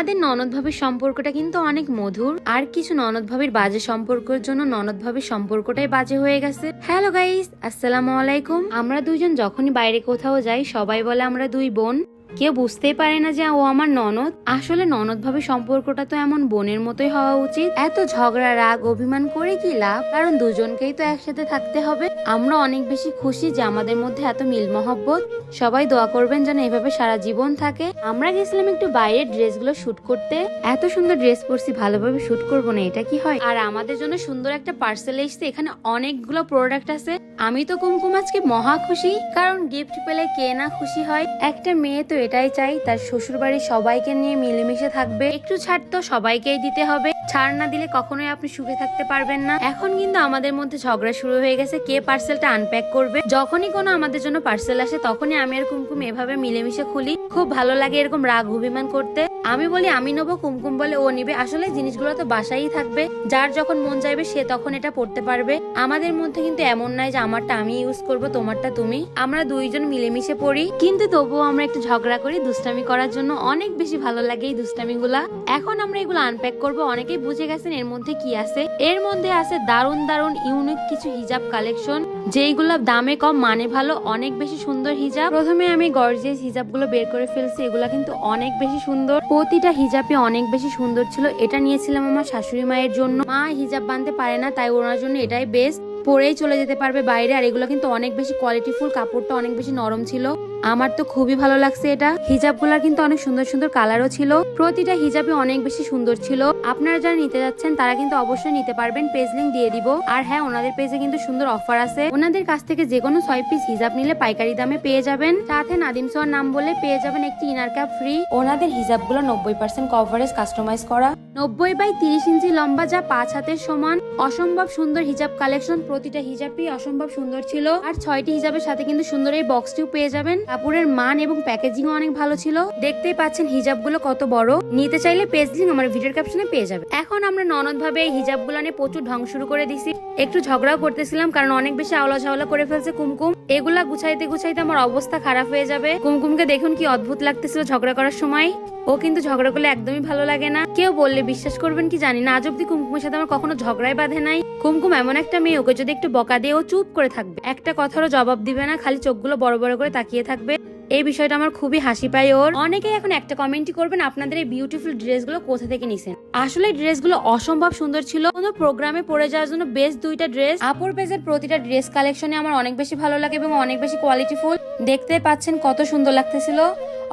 আমাদের ননদ ভাবের সম্পর্কটা কিন্তু অনেক মধুর। আর কিছু ননদ ভাবের বাজে সম্পর্কের জন্য ননদ ভাবের সম্পর্কটাই বাজে হয়ে গেছে। হ্যালো গাইস আসসালামু আলাইকুম। আমরা দুইজন যখনই বাইরে কোথাও যাই, সবাই বলে আমরা দুই বোন। কেউ বুঝতেই পারে না যে ও আমার ননদ। আসলে ননদ ভাবে সম্পর্কটা তো এমন বোনের মতোই হওয়া উচিত। এত ঝগড়া, রাগ, অভিমান করে কি লাভ? কারণ দুজনকেই তো একসাথে থাকতে হবে। আমরা অনেক বেশি খুশি যে আমাদের মধ্যে এত মিল মহব্বত। সবাই দোয়া করবেন যেন এভাবে সারা জীবন থাকে। আমরা গেছিলাম একটু বাইরের ড্রেসগুলো শুট করতে। এত সুন্দর ড্রেস পরছি, ভালোভাবে শুট করব না, এটা কি হয়? আর আমাদের জন্য সুন্দর একটা পার্সেল এসছে, এখানে অনেকগুলো প্রোডাক্ট আছে। আমি তো কুমকুম আজকে মহা খুশি, কারণ গিফট পেলে কে না খুশি হয়? একটা মেয়ে তো এটাই চাই, তার শ্বশুর বাড়ির সবাইকে নিয়ে মিলেমিশে থাকবে। একটু ছাড় তো সবাইকেই দিতে হবে। ছাড় না দিলে কখনোই আপনি সুখে থাকতে পারবেন না। এখন কিন্তু আমাদের মধ্যে ঝগড়া শুরু হয়ে গেছে, কে পার্সেলটা আনপ্যাক করবে? যখনই কোনো আমাদের জন্য পার্সেল আসে, তখনই আমি আর কুমকুম এভাবে মিলেমিশে খুলি। খুব ভালো লাগে এরকম রাগ, অভিমান করতে। আমি বলি, আমি নেব, কুমকুম বলে, ও নিবে। আসলে জিনিসগুলো তো বাসাই থাকবে। যার যখন মন চাইবে, সে তখন এটা পড়তে পারবে। আমাদের মধ্যে কিন্তু এমন নয় যে, আমারটা আমি ইউজ করব, তোমারটা তুমি। আমরা দুইজন মিলেমিশে পড়ি। কিন্তু তবুও আমরা একটু ঝগড়া করি দুষ্টামি করার জন্য। অনেক বেশি ভালো লাগে এই দুষ্টামি গুলা এখন আমরা এগুলো আনপ্যাক করব, অনেকেই বুঝে গেছেন এর মধ্যে কি আছে? এর মধ্যে আছে দারুণ দারুণ ইউনিক কিছু হিজাব কালেকশন যেইগুলো দামে কম মানে ভালো, অনেক বেশি সুন্দর হিজাব প্রথমে আমি গর্জিয়াস হিজাবগুলো বের করে ফেলছি, এগুলো কিন্তু অনেক বেশি সুন্দর। প্রতিটা হিজাবই অনেক বেশি সুন্দর ছিল, এটা নিয়েছিলাম আমার শাশুড়ি মায়ের জন্য। মা হিজাব বানতে পারে না, তাই ওনার জন্য এটাই বেস্ট পরেই চলে যেতে পারবে বাইরে। আর এগুলো কিন্তু অনেক বেশি কোয়ালিটিফুল কাপড়টা অনেক বেশি নরম ছিল। আমার তো খুবই ভালো লাগছে এটা। হিজাবগুলোর কিন্তু অনেক সুন্দর সুন্দর কালারও ছিল। প্রতিটা হিজাবে অনেক বেশি সুন্দর ছিল। আপনারা যারা নিতে যাচ্ছেন, তারা কিন্তু অবশ্যই নিতে পারবেন। পেজ লিঙ্ক দিয়ে দিব। আর হ্যাঁ ওনাদের পেজে কিন্তু সুন্দর অফার আছে। ওনাদের কাছ থেকে যে কোনো ছয় পিস হিজাব নিলে পাইকারি দামে পেয়ে যাবেন। সাথে নাদিম সোয়ার নাম বলে পেয়ে যাবেন একটি ইনার ক্যাপ ফ্রি ওনাদের হিজাবগুলো নব্বই পার্সেন্ট কভারেজ কাস্টমাইজ করা। নব্বই বাই তিরিশ ইঞ্চি লম্বা যা পাঁচ হাতের সমান। অসম্ভব সুন্দর হিজাব কালেকশন। প্রতিটা হিজাবই অসম্ভব সুন্দর ছিল। আর ছয়টি হিজাবের সাথে কিন্তু সুন্দর এই বক্সটিও পেয়ে যাবেন। কাপড়ের মান এবং প্যাকেজিং অনেক ভালো ছিল। দেখতেই পাচ্ছেন হিজাবগুলো কত বড়। নিতে চাইলে পেজ লিঙ্ক আমার ভিডিওর ক্যাপশনে পেয়ে যাবে এখন আমরা ননদ ভাবে এই হিজাবগুলো নিয়ে প্রচুর ঢং শুরু করে দিছি। একটু ঝগড়াও করতেছিলাম কারণ অনেক বেশি আওলা ঝাওলা করে ফেলছে কুমকুম। এগুলা গুছাইতে গুছাইতে আমার অবস্থা খারাপ হয়ে যাবে। কুমকুমকে দেখুন কি অদ্ভুত লাগতেছিল ঝগড়া করার সময়। ও কিন্তু ঝগড়া করলে একদমই ভালো লাগে না। কেউ বললে বিশ্বাস করবেন কি জানি না? আজ অব্দি কুমকুমের সাথে আমার কখনো ঝগড়াই বাঁধে নাই। কুমকুম এমন একটা মেয়ে, ওকে যদি একটু বকা দিয়ে ও চুপ করে থাকবে, একটা কথারও জবাব দিবে না, খালি চোখগুলো বড় বড় করে তাকিয়ে থাকবে। এই বিষয়টা আমার খুবই হাসি পায় ওর। অনেকেই এখন একটা কমেন্টই করবেন, আপনাদের এই বিউটিফুল ড্রেসগুলো কোথা থেকে নিছেন? আসলে ড্রেসগুলো অসম্ভব সুন্দর ছিল। কোনো প্রোগ্রামে পরে যাওয়ার জন্য বেস্ট দুইটা ড্রেস আপুর পেজের প্রতিটা ড্রেস কালেকশনে আমার অনেক বেশি ভালো লাগে এবং অনেক বেশি কোয়ালিটিফুল দেখতে পাচ্ছেন কত সুন্দর লাগতেছিল।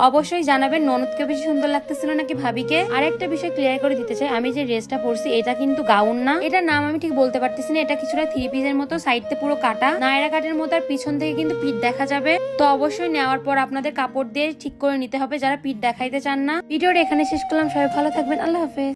অবশ্যই জানাবেন, ননদকে বেশি সুন্দর লাগতেছিল নাকি ভাবিকে? আর একটা বিষয় ক্লিয়ার করে দিতে চাই, আমি যে ড্রেসটা পরছি, এটা কিন্তু গাউন না। এটার নাম আমি ঠিক বলতে পারতেছি না, এটা কিছুটা থ্রি পিসের মতো সাইডতে পুরো কাটা। নায়রা কাটের মতো আর পিছন থেকে কিন্তু পিঠ দেখা যাবে। তো অবশ্যই নেওয়ার পর আপনাদের কাপড় দিয়ে ঠিক করে নিতে হবে, যারা পিঠ দেখাইতে চান না। ভিডিওটা এখানে শেষ করলাম, সবাই ভালো থাকবেন, আল্লাহ হাফেজ।